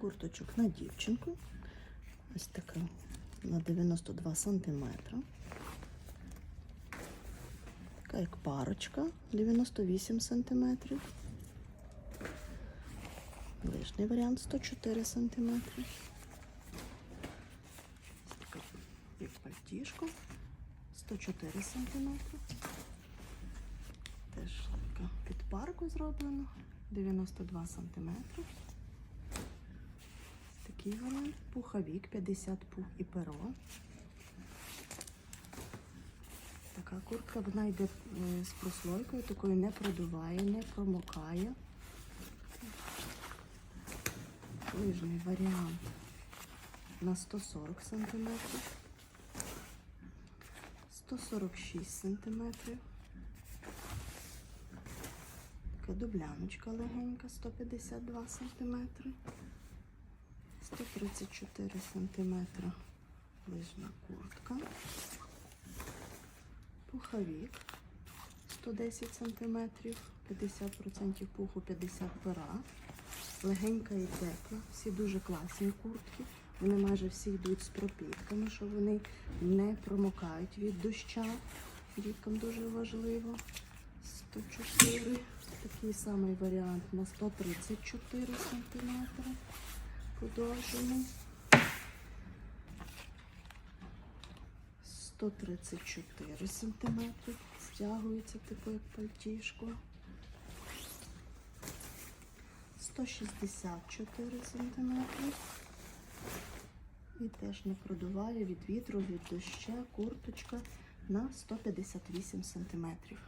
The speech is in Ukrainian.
курточок на дівчинку. Ось така на 92 сантиметра. Така як парочка 98 сантиметрів. Ближній варіант 104 сантиметри. Така як пальтішко 104 сантиметри. Теж така під парку зроблено 92 сантиметри. Такий варіант. Пуховік 50 пух і перо. Така куртка, вона йде з прослойкою, такою не продуває, не промокає. Лижний варіант на 140 сантиметрів. 146 сантиметрів. Така дубляночка легенька, 152 сантиметри. 134 сантиметра лижна куртка. Пуховік 110 сантиметрів, 50% пуху, 50 пера. Легенька і тепла. Всі дуже класні куртки. Вони майже всі йдуть з пропітками, що вони не промокають від доща. Діткам дуже важливо. 104. Такий самий варіант на 134 сантиметри. Подовжений. 134 сантиметри. Стягується типу як пальтішко. 164 сантиметри. І теж не продуває від вітру, від доща, курточка на 158 сантиметрів.